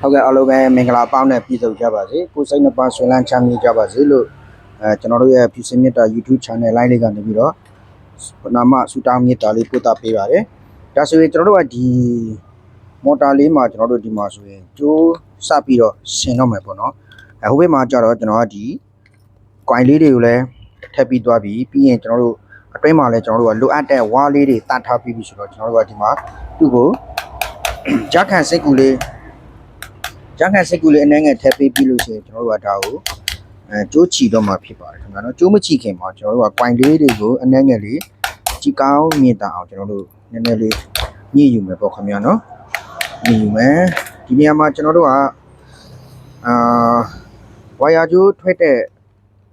ဟုတ်ကဲ့အားလုံးပဲမင်္ဂလာပေါင်းနဲ့ပြည်စုံကြပါစေကိုယ်စိတ်နှပါဆွေးလန်းချမ်းမြေ့ကြပါစေလို့အဲကျွန်တော်တို့ရဲ့ဖြူစင်မြတ်တာ YouTube channel line လေးကနေပြီးတော့နာမဆူတောင်းမြတ်တာလေးပို့တာပေးပါတယ်ဒါဆိုရင်ကျွန်တော်တို့ကဒီမော်တာလေးမှာကျွန်တော်တို့ဒီမှာဆိုရင်ကျိုးစပြီးတော့ဆင်တော့မယ်ပေါ့နော်အဲဟိုဘက်မှာကျတော့ကျွန်တော်ကဒီ coin လေးတွေကိုလည်းထပ်ပြီးသွားပြီးပြီးရင်ကျွန်တော်တို့အတွင်းမှာလည်းကျွန်တော်တို့ကလိုအပ်တဲ့ဝါးလေးတွေတတ်ထားပြီးပြီဆိုတော့ကျွန်တော်တို့ကဒီမှာသူ့ကိုဂျက်ခံစိတ်ကူလေး ဂျန်ခံစိတ်ကူလေးအနှဲငယ်ထည့်ပေးပြီးလို့ရှိရင်ကျွန်တော်တို့ကဒါကိုအဲကျိုးချီတော့မှဖြစ်ပါတယ်ခင်ဗျာနော်ကျိုးမချီခင်မှာကျွန်တော်တို့က coin လေးတွေကိုအနှဲငယ်လေးကြည်ကောင်းမြင့်တအောင်ကျွန်တော်တို့နည်းနည်းလေးညှိယူမယ်ပေါ့ခင်ဗျာနော်ညှိယူမယ်ဒီနေရာမှာကျွန်တော်တို့ကအာဝါယာကျိုးထွက်တဲ့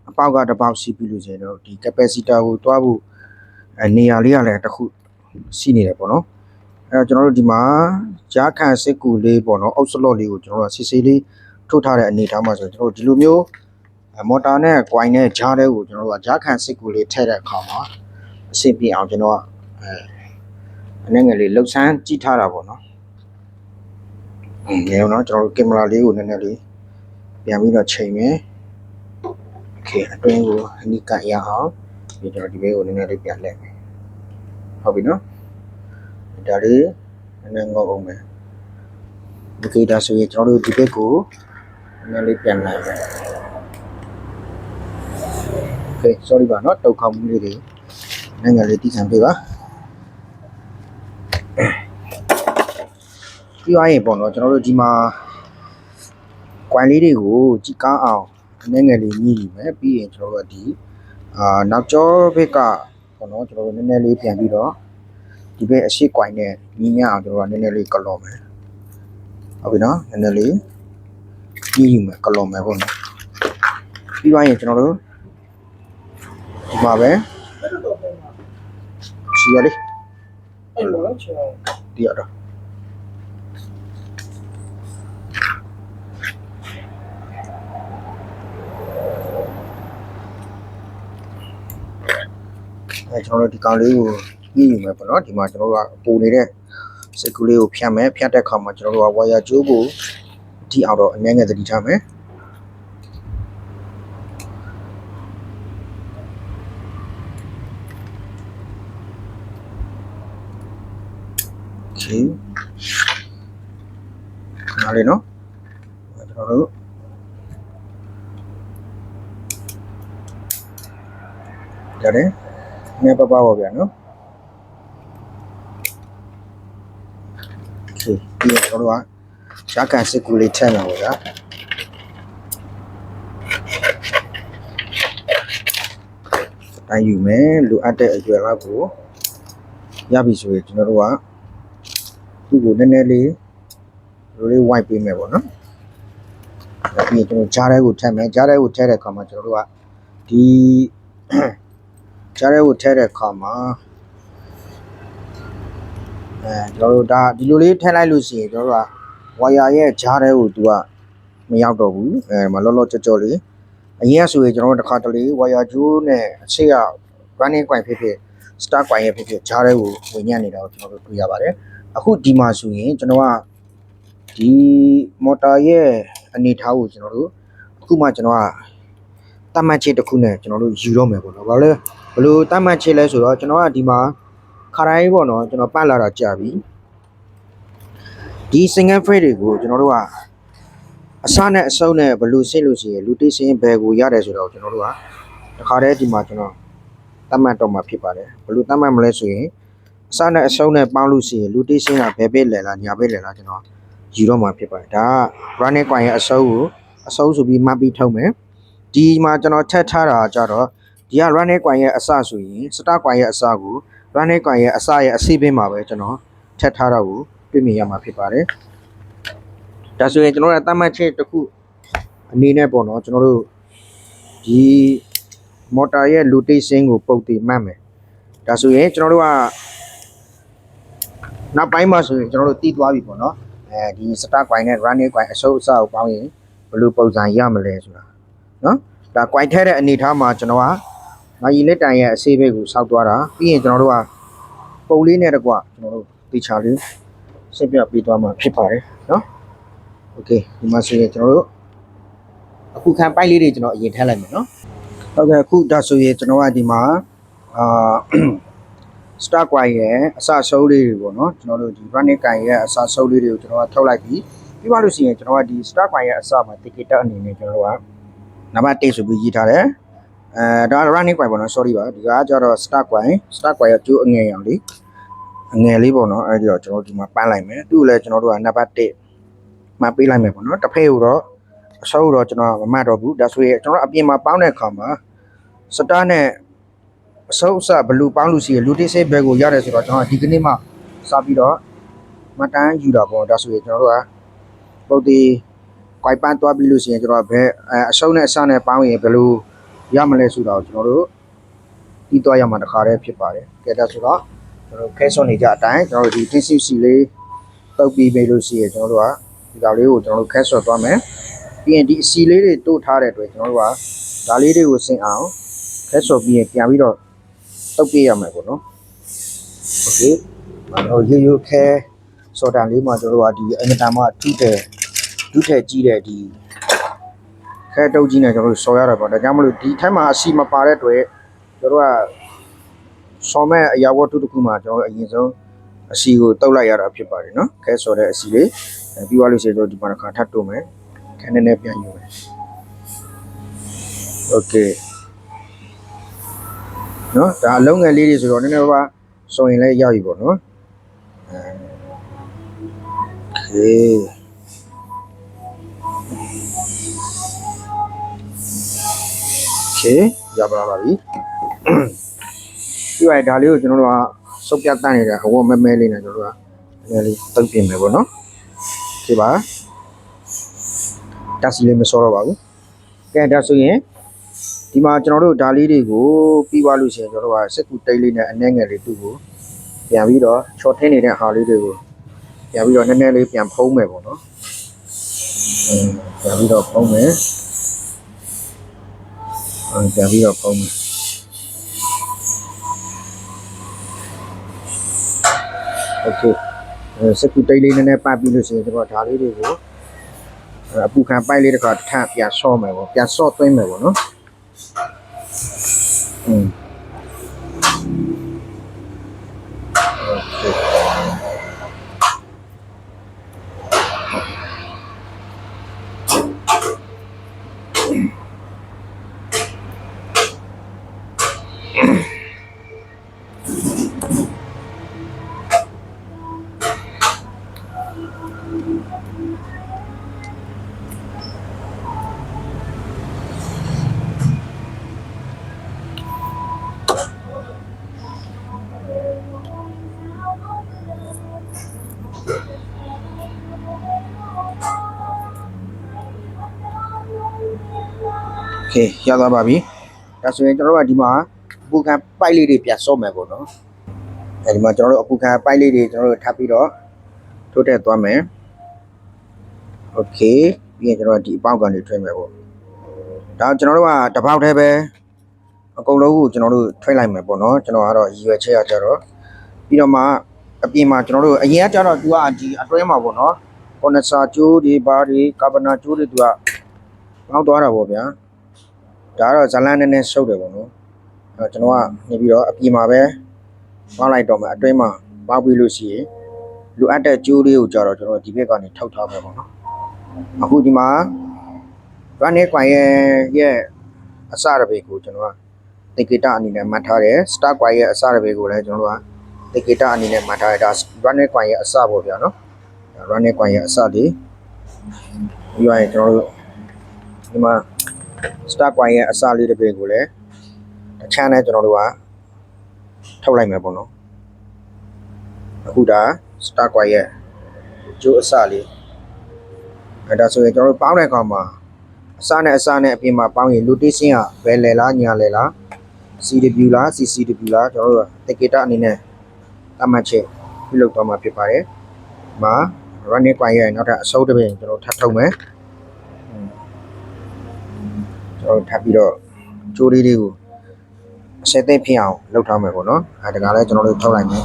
အပေါက်ကတစ်ပေါက်စီးပြီးလို့ရှိရင်တော့ဒီ capacitor ကိုတွားဖို့အဲနေရာလေးကလည်းတစ်ခုစီးနေတယ်ပေါ့နော် အဲတော့ကျွန်တော်တို့ဒီမှာကြားခံစစ်ကူလေးပေါ့နော်အောက်စလော့လေးကိုကျွန်တော်တို့ဆီဆီလေးထုတ်ထားတဲ့အနေထားမှာဆိုကျွန်တော်တို့ဒီလိုမျိုးမော်တာနဲ့ကွိုင်းနဲ့ကြားတဲ့ကိုကျွန်တော်တို့ကကြားခံစစ်ကူလေးထည့်တဲ့အခါမှာအဆင်ပြေအောင်ကျွန်တော်ကအဲအနေငယ်လေးလှုပ်ဆန်းကြည့်ထားတာပေါ့နော်။ဟုတ်ကဲ့နော်ကျွန်တော်တို့ကင်မရာလေးကိုနည်းနည်းလေးပြန်ပြီးတော့ချိန်မယ်။ Okay အတွင်းကိုအနိကရအောင်ဒီကျွန်တော်ဒီဘေးကိုနည်းနည်းလေးပြန်လှည့်မယ်။ဟုတ်ပြီနော်။ ဒါလေးနည်းနည်းငေါက်အောင်မယ်ဒီကေဒါဆိုရင်ကျွန်တော်တို့ဒီဘက်ကိုနည်းနည်းလေးပြန်လိုက်မယ် Okay sorry ပါเนาะတုတ်ခေါက်မှုလေးတွေနည်းနည်းလေးတီးခံပေးပါပြီးသွားရင်ပေါ့နော်ကျွန်တော်တို့ဒီမှာ coin လေးတွေကိုကြည်ကားအောင်နည်းငယ်လေးညှိယူမယ်ပြီးရင်ကျွန်တော်တို့ကဒီအာနောက်ကျောဘက်ကပေါ့နော်ကျွန်တော်တို့နည်းနည်းလေးပြန်ပြီးတော့ ဒီဘက်အရှိကွိုင်းနဲ့ညီမျှအောင်ကျွန်တော်ကနည်းနည်းလေးကလော်မယ်ဟုတ်ပြီနော်နည်းနည်းလေးကြီးယူမယ်ကလော်မယ်ပေါ့နော်ပြီးသွားရင်ကျွန်တော်တို့ဒီမှာပဲချီရလေးအဲ့လိုချင်ဒီရတော့အဲကျွန်တော်တို့ဒီကောင်လေးကို ပြီးယူမယ်ပေါ့နော်ဒီမှာကျွန်တော်တို့ကပိုနေတဲ့စကူလေးကိုဖြတ်မယ်ဖြတ်တဲ့အခါမှာကျွန်တော်တို့ကဝါယာကြိုးကိုထိအောင်တော့အငဲငယ်သတိထားမယ်ချင်ခဏလေးနော်ကျွန်တော်တို့ရတယ်ငယ်ပပပါဗျာနော် ဖြူပြီးတော့ကျွန်တော်တို့ကရှားကန်စစ်ကူလေးထည့်မှာပေါ့ဗျာတိုင်းယူမယ်လိုအပ်တဲ့အရွယ်လောက်ကိုရပြီဆိုရင်ကျွန်တော်တို့ကသူ့ကိုနည်းနည်းလေးလိုလေး wipe ပေးမယ်ပေါ့နော်ပြီးရင်ကျွန်တော်ကြားထဲကိုထည့်မယ်ကြားထဲကိုထည့်တဲ့အခါမှာကျွန်တော်တို့ကဒီကြားထဲကိုထည့်တဲ့အခါမှာ အဲကျွန်တော်တို့ဒါဒီလိုလေးထည့်လိုက်လို့ရှိရင်ကျွန်တော်တို့ကဝါယာရဲ့ကြားထဲကိုသူကမရောက်တော့ဘူးအဲမလောလောကြော့ကြော့လေးအရင်ကဆိုရင်ကျွန်တော်တို့တစ်ခါတလေဝါယာဂျိုးနဲ့အချိတ်က running coin ဖြစ်ဖြစ် star coin ရဲ့ဖြစ်ဖြစ်ကြားထဲကိုဝင်ညံ့နေတာကိုကျွန်တော်တို့တွေ့ရပါတယ်အခုဒီမှာဆိုရင်ကျွန်တော်ကဒီမော်တာရဲ့အနေထားကိုကျွန်တော်တို့အခုမှကျွန်တော်ကတတ်မှတ်ချက်တစ်ခုနဲ့ကျွန်တော်တို့ယူတော့မယ်ပေါ့နော်ဘာလို့လဲဘယ်လိုတတ်မှတ်ချက်လဲဆိုတော့ကျွန်တော်ကဒီမှာ ခါတိုင်းပေါ့နော်ကျွန်တော်ပတ်လာတာကြာပြီဒီ single frame တွေကိုကျွန်တော်တို့ကအစနဲ့အစုံနဲ့ဘယ်လိုဆင့်လို့ရှိရင်လူတိစင်းဘယ်ကိုရတယ်ဆိုတော့ကျွန်တော်တို့ကတခါတည်းဒီမှာကျွန်တော်တတ်မှတ်တော့မှာဖြစ်ပါတယ်ဘယ်လိုတတ်မှတ်မလဲဆိုရင်အစနဲ့အစုံနဲ့ပေါင်းလို့ရှိရင်လူတိစင်းကဘယ်ဘက်လဲလားညာဘက်လဲလားကျွန်တော်ယူတော့မှာဖြစ်ပါတယ်ဒါက running coin ရဲ့အစုံကိုအစုံဆိုပြီးမှတ်ပြီးထုတ်မယ်ဒီမှာကျွန်တော်ထက်ထားတာကြတော့ဒီက running coin ရဲ့အစဆိုရင် star coin ရဲ့အစကို running coin ရဲ့အစရဲ့အစိပင်းမှာပဲကျွန်တော်ထပ်ထားတော့ကိုတွေ့မြင်ရမှာဖြစ်ပါတယ်။ဒါဆိုရင်ကျွန်တော်တို့တတ်မှတ်ချက်တစ်ခုအနေနဲ့ပေါ့နော်ကျွန်တော်တို့ဒီ motor ရဲ့ rotation ကိုပုတ်တည်မှတ်မယ်။ဒါဆိုရင်ကျွန်တော်တို့ကနောက်ပိုင်းမှာဆိုရင်ကျွန်တော်တို့တည်သွားပြီပေါ့နော်။အဲဒီ star coin နဲ့ running coin အစုပ်အစကိုပေါင်းရင်ဘယ်လိုပုံစံရမလဲဆိုတာနော်။ဒါ coin ထဲတဲ့အနေထားမှာကျွန်တော်က မာကြီးလက်တန်ရဲ့အဆေးဘက်ကိုဆောက်သွားတာပြီးရင်ကျွန်တော်တို့ကပုံလေးနဲ့တကွကျွန်တော်တို့တေချာလေးစစ်ပြပေးသွားမှာဖြစ်ပါတယ်နော် โอเคဒီမှာဆိုရင်ကျွန်တော်တို့အခုခံပိုက်လေးတွေကျွန်တော်အရင်ထည့်လိုက်မယ်နော်ဟုတ်ကဲ့အခုဒါဆိုရင်ကျွန်တော်ကဒီမှာအာ star coin ရဲ့အစအဆုံးလေးတွေပေါ့နော်ကျွန်တော်တို့ဒီ running coin ရဲ့အစအဆုံးလေးတွေကိုကျွန်တော်ကထုတ်လိုက်ပြီးပြီးမှလို့ရှိရင်ကျွန်တော်ကဒီ star coin ရဲ့အစမှာ ticket အနေနဲ့ကျွန်တော်တို့ကနံပါတ်1ဆိုပြီးရေးထားတယ် အဲဒါ running coin ပေါ့နော် sorry ပါဒီကကျတော့ star coin star coin ရဲ့ကျိုးအငယ်ရောင်လေးအငယ်လေးပေါ့နော်အဲဒီတော့ကျွန်တော်တို့ဒီမှာပန်းလိုက်မယ်သူ့ကိုလည်းကျွန်တော်တို့ကနံပါတ်1မှာပေးလိုက်မယ်ပေါ့နော်တစ်ဖက်ကိုတော့အဆုံးတော့ကျွန်တော်ကမမှတ်တော့ဘူးဒါဆိုရင်ကျွန်တော်အပြင်မှာပေါင်းတဲ့အခါမှာ star နဲ့အစုပ်အစဘလူပေါင်းလို့ရှိရင်လူတိစိတ်ဘက်ကိုရတယ်ဆိုတော့ကျွန်တော်ဒီကနေ့မှစပြီးတော့မတန်းယူတာပေါ့ဒါဆိုရင်ကျွန်တော်တို့ကပုတ်တီကွိုင်ပန်းသွားပြီးလို့ရှိရင်ကျွန်တော်ကဘယ်အဲအစုပ်နဲ့အစနဲ့ပေါင်းရင်ဘယ်လို ရမလဲဆိုတော့ကျွန်တော်တို့ပြီးသွားရမှာတခါတည်းဖြစ်ပါတယ်ကဲဒါဆိုတော့ကျွန်တော်ခဲစွန်နေကြအတိုင်းကျွန်တော်တို့ဒီ TCC လေးတုပ်ပြီးပြီလို့ရှိရင်ကျွန်တော်တို့ကဒီကောင်လေးကိုကျွန်တော်တို့ခဲဆွတ်သွားမယ်ပြီးရင်ဒီအစီလေးတွေတို့ထားတဲ့အတွက်ကျွန်တော်တို့ကဒါလေးတွေကိုစင်အောင်ခဲဆွတ်ပြီးရင်ပြန်ပြီးတော့ တုတ်ပြရမယ်ပေါ့နော်โอเคကျွန်တော်ရိုးရိုးခဲစော်တန်လေးမှာကျွန်တော်တို့ကဒီအင်မတန်မှထူးတယ်ထူးတယ်ကြီးတယ်ဒီ ခဲတုတ်ကြီးနဲ့ကျွန်တော်တို့စော်ရတာပေါ့ဒါကြောင့်မလို့ဒီထက်မှာအစီမပါတဲ့အတွက်ကျွန်တော်တို့ကစော်မဲ့အရာဝတ္ထုတစ်ခုမှာကျွန်တော်အရင်ဆုံးအစီကိုတုတ်လိုက်ရတာဖြစ်ပါတယ်နော်ခဲစော်တဲ့အစီလေးအဲပြီးသွားလို့ရှိရင်ကျွန်တော်ဒီမှာတစ်ခါထပ်တုတ်မယ်ခဲနည်းနည်းပြန်ယူမယ်โอเค နော်ဒါအလုံးငယ်လေးတွေဆိုတော့နည်းနည်းပါးပါးစုံရင်လည်းရောက်ပြီပေါ့နော်โอเคโอเค Okay ရပါလာပါပြီပြီးရင်ဒါလေးကိုကျွန်တော်တို့ကစုပ်ပြတ်တန့်နေတဲ့အဝတ်မဲမဲလေးနဲ့ကျွန်တော်တို့ကနည်းနည်းလေးတုပ်ပြင်မယ်ပေါ့နော် Okay ပါတက်စီလေးမစောတော့ပါဘူးကဲဒါဆိုရင်ဒီမှာကျွန်တော်တို့ဒါလေးတွေကိုပြီးသွားလို့ရှိရင်ကျွန်တော်တို့ကစက်ကူတိတ်လေးနဲ့အနှဲငယ်လေးသူ့ကိုပြန်ပြီးတော့ချော်ထင်းနေတဲ့ဟာလေးတွေကိုပြန်ပြီးတော့နည်းနည်းလေးပြန်ဖုံးမယ်ပေါ့နော်ပြန်ပြီးတော့ဖုံးမယ် ပြန်ပြီးတော့ဖုံးမယ်โอเคအဲစက်ကူတိတ်လေးနည်းနည်းပတ်ပြီးလို့ရှိရင်ကျွန်တော်ဓာလေးတွေကိုအဲအပူခံပိုက်လေးတစ်ခါထပ်ပြန်ဆော့မယ်ပေါ့ပြန်ဆော့သွင်းမယ်ပေါ့နော် อืม โอเคရသွားပါပြီဒါဆိုရင်ကျွန်တော်တို့ကဒီမှာအပူခံပိုက်လေးတွေပြန်စော့မယ်ပေါ့နော်အဲဒီမှာကျွန်တော်တို့အပူခံပိုက်လေးတွေကျွန်တော်တို့ထပ်ပြီးတော့ထိုးတက်သွားမယ်โอเคပြီးရင်ကျွန်တော်တို့ဒီအပေါက်ကန်တွေထွင်းမယ်ပေါ့ဒါကျွန်တော်တို့ကတစ်ပေါက်တည်းပဲအကုန်လုံးကိုကျွန်တော်တို့ထွင်းလိုက်မယ်ပေါ့နော်ကျွန်တော်ကတော့ရည်ရွယ်ချက်ရကြတော့ပြီးတော့မှအပြင်မှာကျွန်တော်တို့အရင်ကကျတော့သူကဒီအတွင်းမှာပေါ့နော်ကွန်နဆာကျိုးတွေဘာတွေကာဗနာကျိုးတွေသူကပေါက်သွားတာပေါ့ဗျာ ဒါကတော့ဇလန်းနည်းနည်းရှုပ်တယ်ပေါ့နော်အဲကျွန်တော်ကနေပြီးတော့အပြင်မှာပဲပေါင်းလိုက်တော့မှအတွင်းမှာပေါက်ပြီးလို့ရှိရင်လိုအပ်တဲ့ကျိုးလေးကိုကြတော့ကျွန်တော်ဒီဘက်ကနေထောက်ထားမယ်ပေါ့နော်အခုဒီမှာဗန်နေကွိုင်ရဲ့ရဲ့အစရပေကိုကျွန်တော်ကတေကေတာအနေနဲ့မှတ်ထားတယ်စတာကွိုင်ရဲ့အစရပေကိုလည်းကျွန်တော်တို့ကတေကေတာအနေနဲ့မှတ်ထားတယ်ဒါဗန်နေကွိုင်ရဲ့အစပေါ့ဗျာနော်ဗန်နေကွိုင်ရဲ့အစလေးပြီးရင်ကျွန်တော်တို့ဒီမှာ star coin ရဲ့အစလေးတစ်ပင်ကိုလည်းတစ်ချမ်းနဲ့ကျွန်တော်တို့ကထုတ်လိုက်မယ်ပေါ့နော်အခုဒါ star coin ရဲ့ကျိုးအစလေးအဲဒါဆိုရင်ကျွန်တော်တို့ပေါင်းတဲ့ကောင်မှာအစနဲ့အစနဲ့အပြင်မှာပေါင်းရင် rotation ကဘယ်လဲလားညာလဲလား CW လား CCW လားကျွန်တော်တို့တက္ကတာအနေနဲ့တတ်မှတ်ချက်ပြုလုပ်တော့မှာဖြစ်ပါတယ်။မှာ running coin ရဲ့နောက်ထပ်အစိုးတစ်ပင်ကျွန်တော်ထပ်ထုတ်မယ်။ ကျွန်တော်ထပ်ပြီးတော့ကြိုးလေးတွေကိုအစက်သိပ်ဖြစ်အောင်လုပ်ထားမယ်ပေါ့နော်အဲဒါကလည်းကျွန်တော်တို့ထုတ်လိုက်မယ်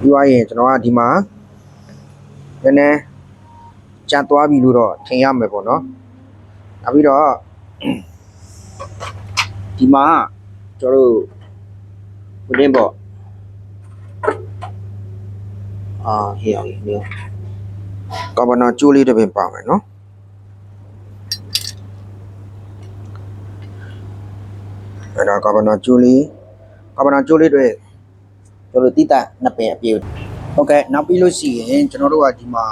ပြီးသွားရင်ကျွန်တော်ကဒီမှာနည်းနည်းကြံသွားပြီလို့တော့ထင်ရမယ်ပေါ့နော်နောက်ပြီးတော့ဒီမှာကျွန်တော်တို့ဟိုတင်းပေါ့အာဟေးအောင်ဟေးကဘာနာကျိုးလေးတစ်ပင်ပါမယ်နော် အဲ့ဒါကဘာနာကျိုးလေးကဘာနာကျိုးလေးတွေကျွန်တော်တို့တိတနှစ်ပင်အပြည့်ဟုတ်ကဲ့နောက်ပြီးလို့ရှိရင်ကျွန်တော်တို့ကဒီမှာ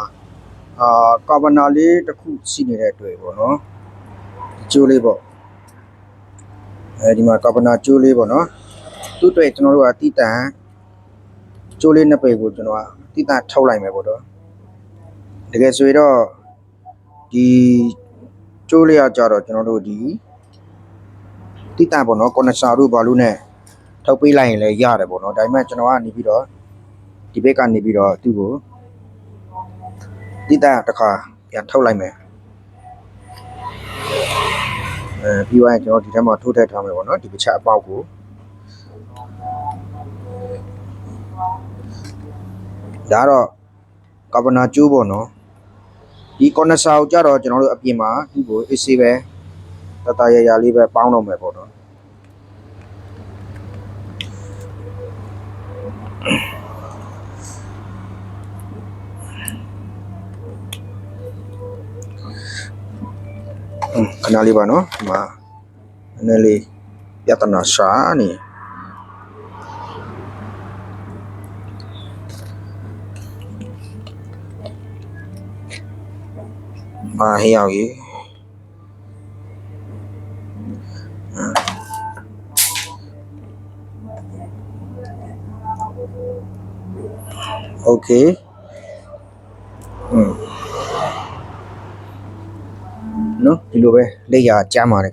အာကဘာနာလေးတစ်ခုရှိနေတဲ့အတွက်ပေါ့နော်ဒီကျိုးလေးပေါ့အဲဒီမှာကဘာနာကျိုးလေးပေါ့နော်သူ့အတွက်ကျွန်တော်တို့ကတိတန်ကျိုးလေးနှစ်ပင်ကိုကျွန်တော်ကတိတန်ထုတ်လိုက်မယ်ပေါ့တော့တကယ်ဆိုရင်တော့ဒီကျိုးလေးကကြတော့ကျွန်တော်တို့ဒီ တိတန်ပေါ့နော်ကွန်နဆာတို့ဘာလို့ ਨੇ ထုတ်ပေးလိုက်ရင်လည်းရတယ်ပေါ့နော်ဒါပေမဲ့ကျွန်တော်ကနေပြီးတော့ဒီဘက်ကနေပြီးတော့သူ့ကိုတိတန်တစ်ခါပြန်ထုတ်လိုက်မယ်အဲပြီးသွားရင်ကျွန်တော်ဒီထဲမှာထိုးထည့်ထားမယ်ပေါ့နော်ဒီပချက်အပေါက်ကိုဒါတော့ကဗနာကျိုးပေါ့နော်ဒီကွန်နဆာကိုကြတော့ကျွန်တော်တို့အပြင်မှာသူ့ကိုအေးဆေးပဲ တတရရလေးပဲပေါင်းတော့မယ်ပေါ့နော်อืมခဏလေးပါနော်ဒီမှာနည်းနည်းလေးပြဿနာရှာနေမာဟေးရောက်ကြီး โอเคอืม နော်ဒီလိုပဲလက်ရာကျမ်းပါတယ်ခင်